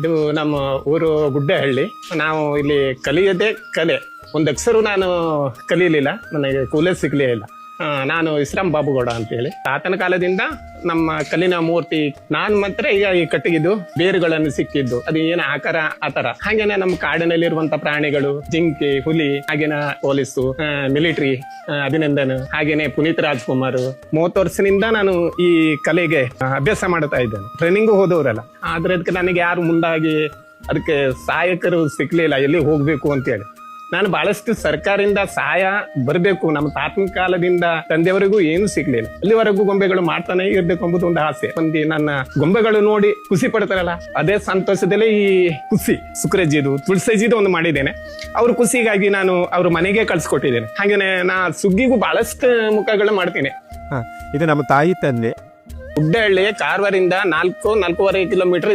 ಇದು ನಮ್ಮ ಊರು ಗುಡ್ಡಹಳ್ಳಿ. ನಾವು ಇಲ್ಲಿ ಕಲಿಯದೆ ಕಲೆ. ಒಂದು ಅಕ್ಷರ ನಾನು ಕಲಿಯಲಿಲ್ಲ ನನಗೆ ಕೂಲೇ ಸಿಗಲೇ ಇಲ್ಲ. ನಾನು ಇಸ್ರಾಮ್ ಬಾಬುಗೌಡ ಅಂತೇಳಿ. ತಾತನ ಕಾಲದಿಂದ ನಮ್ಮ ಕಲ್ಲಿನ ಮೂರ್ತಿ ನಾನ್ ಮಾತ್ರ ಈಗ ಈ ಕಟ್ಟಿಗಿದ್ದು, ಬೇರುಗಳನ್ನು ಸಿಕ್ಕಿದ್ದು. ಅದು ಏನು ಆಕಾರ ಆತರ ಹಾಗೇನೆ ನಮ್ಮ ಕಾಡಿನಲ್ಲಿರುವಂತ ಪ್ರಾಣಿಗಳು, ಜಿಂಕೆ, ಹುಲಿ, ಹಾಗೇನ ಪೊಲೀಸು ಮಿಲಿಟರಿ ಅಭಿನಂದನ್, ಹಾಗೇನೆ ಪುನೀತ್ ರಾಜ್ಕುಮಾರ್. ಮೂವತ್ತು ವರ್ಷದಿಂದ ನಾನು ಈ ಕಲೆಗೆ ಅಭ್ಯಾಸ ಮಾಡ್ತಾ ಇದ್ದೇನೆ. ಟ್ರೈನಿಂಗು ಹೋದವರಲ್ಲ. ಆದ್ರೆ ಅದಕ್ಕೆ ನನಗೆ ಯಾರು ಮುಂದಾಗಿ ಅದಕ್ಕೆ ಸಹಾಯಕರು ಸಿಕ್ಲಿಲ್ಲ ಎಲ್ಲಿ ಹೋಗ್ಬೇಕು ಅಂತೇಳಿ. ನಾನು ಬಹಳಷ್ಟು ಸರ್ಕಾರದಿಂದ ಸಹಾಯ ಬರಬೇಕು. ನಮ್ಮ ತಾತನ ಕಾಲದಿಂದ ತಂದೆಯವರೆಗೂ ಏನು ಸಿಗ್ಲಿಲ್ಲ. ಅಲ್ಲಿವರೆಗೂ ಗೊಂಬೆಗಳು ಮಾಡ್ತಾನೆ ಇರ್ಬೇಕು ಎಂಬುದು ಒಂದು ಆಸೆ. ಒಂದು ನನ್ನ ಗೊಂಬೆಗಳು ನೋಡಿ ಖುಷಿ ಪಡ್ತಾರಲ್ಲ ಅದೇ ಸಂತೋಷದಲ್ಲೇ ಈ ಖುಷಿ. ಸುಕ್ರಜ್ಜಿದು ತುಳಸಜ್ಜಿದು ಒಂದು ಮಾಡಿದ್ದೇನೆ. ಅವ್ರ ಖುಷಿಗಾಗಿ ನಾನು ಅವ್ರ ಮನೆಗೆ ಕಳ್ಸಿಕೊಟ್ಟಿದ್ದೇನೆ. ಹಾಗೇನೆ ನಾ ಸುಗ್ಗಿಗೂ ಬಹಳಷ್ಟು ಮುಖಗಳು ಮಾಡ್ತೀನಿ. ಇದು ನಮ್ಮ ತಾಯಿ ತಂದೆ. ಉಡ್ಡಹಳ್ಳಿ ಕಾರವಾರಿಂದ ನಾಲ್ಕು ನಾಲ್ಕೂವರೆ ಕಿಲೋಮೀಟರ್